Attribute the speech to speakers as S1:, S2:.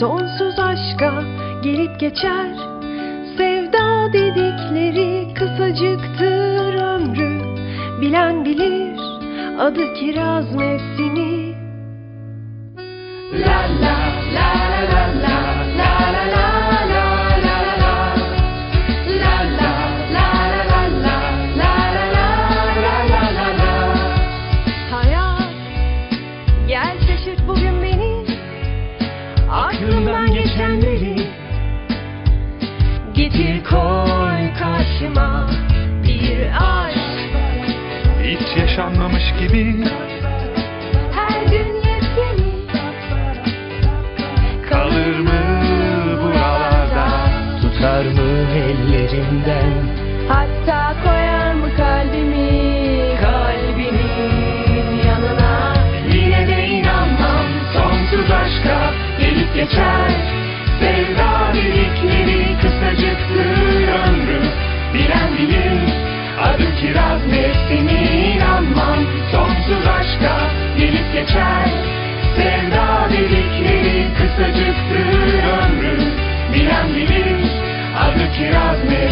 S1: Sonsuz aşka gelip geçer. Sevda dedikleri kısacıktır ömrü. Bilen bilir adı kiraz mevsimi Getir koy karşıma bir aşk.
S2: Hiç yaşanmamış gibi.
S1: Her gün yepyeni. Kalır mı
S2: buralarda? Tutar mı ellerimden
S1: Hatta koyar mı kalbimi? Kalbinin yanına.
S2: Yine de inanmam. Sonsuz aşka gelip geçer. Sevda Sarı kiraz nefsini inanmam. Sonsuz aşka gelip geçer. Sevda dedikleri kısacıktır ömrü Bilen bilir adı kiraz nefsini